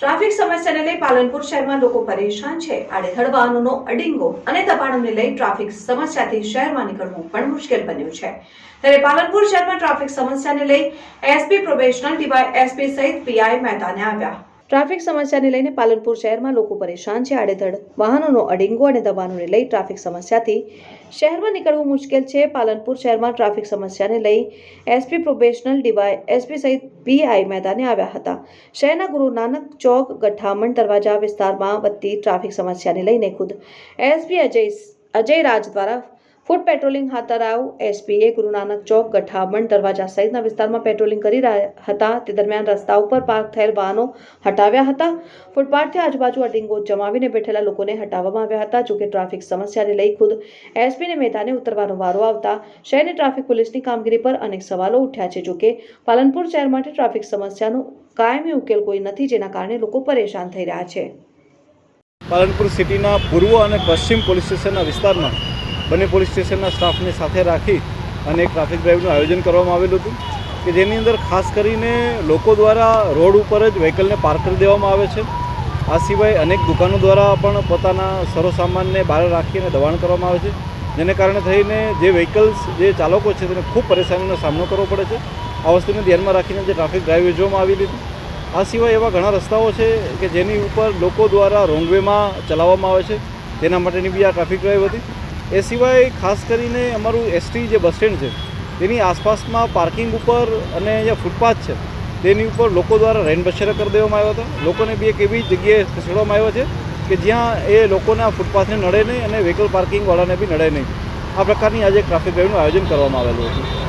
Traffic સમસ્યાને લઈ પાલનપુર શહેરમાં લોકો પરેશાન છે. આડેધડ વાહનોનો અડિંગો અને દબાણોને લઈ ટ્રાફિક સમસ્યાથી શહેરમાં નીકળવું પણ મુશ્કેલ બન્યું છે. ત્યારે પાલનપુર શહેરમાં ટ્રાફિક સમસ્યાને લઈ એસપી પ્રોબેશનલ ડીવાય એસપી સહિત પીઆઈ મહેતાને આવ્યા. ટ્રાફિક સમસ્યાને લઈને પાલનપુર શહેરમાં લોકો પરેશાન છે. આડેધડ વાહનોનો અડિંગો અને દબાણોને લઈ ટ્રાફિક સમસ્યાથી શહેરમાં નીકળવું મુશ્કેલ છે. પાલનપુર શહેરમાં ટ્રાફિક સમસ્યાને લઈ એસપી પ્રોબેશનલ ડીવાય, એસપી સહિત પીઆઈ મેદાને આવ્યા હતા. શહેરના ગુરુ નાનક ચોક, ગઠામણ દરવાજા વિસ્તારમાં વધતી ટ્રાફિક સમસ્યાને લઈને ખુદ એસપી અજય અજય રાજ દ્વારા ફૂટ પેટ્રોલિંગ હાથ ધરાયું એસપીએ ગુરુનાનક ચોક ગઠામણ દરવાજા સહિતના વિસ્તારમાં પેટ્રોલિંગ કરી રહ્યા હતા. તે દરમિયાન રસ્તા ઉપર પાર્ક થયેલ વાહનો હટાવ્યા હતા. ફૂટપાથથી આજુબાજુ અડિંગો જમાવીને બેઠેલા લોકોને હટાવવામાં આવ્યા હતા, જોકે ટ્રાફિક સમસ્યાને લઈ ખુદ એસપીને મેદાને ઉતરવાનો વારો આવતા શહેરની ટ્રાફિક પોલીસની કામગીરી પર અનેક સવાલો ઉઠ્યા છે. જોકે પાલનપુર શહેર માટે ટ્રાફિક સમસ્યાનો કાયમી ઉકેલ કોઈ નથી, જેના કારણે લોકો પરેશાન થઈ રહ્યા છે. પાલનપુર સિટીના પૂર્વ અને પશ્ચિમ પોલીસ સ્ટેશનના વિસ્તારમાં બંને પોલીસ સ્ટેશનના સ્ટાફને સાથે રાખી અને એક ટ્રાફિક ડ્રાઈવનું આયોજન કરવામાં આવેલું હતું કે જેની અંદર ખાસ કરીને લોકો દ્વારા રોડ ઉપર જ વ્હીકલને પાર્ક કરી દેવામાં આવે છે. આ સિવાય અનેક દુકાનો દ્વારા પણ પોતાના સરોસામાનને બહાર રાખીને દબાણ કરવામાં આવે છે. જેને કારણે થઈને જે વ્હીકલ્સ, જે ચાલકો છે તેને ખૂબ પરેશાનીનો સામનો કરવો પડે છે. આ વસ્તુને ધ્યાનમાં રાખીને જે ટ્રાફિક ડ્રાઈવ યોજવામાં આવી હતી. આ સિવાય એવા ઘણા રસ્તાઓ છે કે જેની ઉપર લોકો દ્વારા રોંગવેમાં ચલાવવામાં આવે છે. તેના માટેની બી આ ટ્રાફિક ડ્રાઈવ હતી. એ સિવાય ખાસ કરીને અમારું એસટી જે બસ સ્ટેન્ડ છે, તેની આસપાસમાં પાર્કિંગ ઉપર અને જે ફૂટપાથ છે, તેની ઉપર લોકો દ્વારા રેન બસેરા કરી દેવામાં આવ્યા હતા. લોકોને બી એક એવી જગ્યાએ ખસેડવામાં આવ્યા છે કે જ્યાં એ લોકોને ફૂટપાથને નડે નહીં અને વ્હીકલ પાર્કિંગવાળાને બી નડે નહીં. આ પ્રકારની આજે ટ્રાફિક ડ્રાઈવનું આયોજન કરવામાં આવેલું હતું.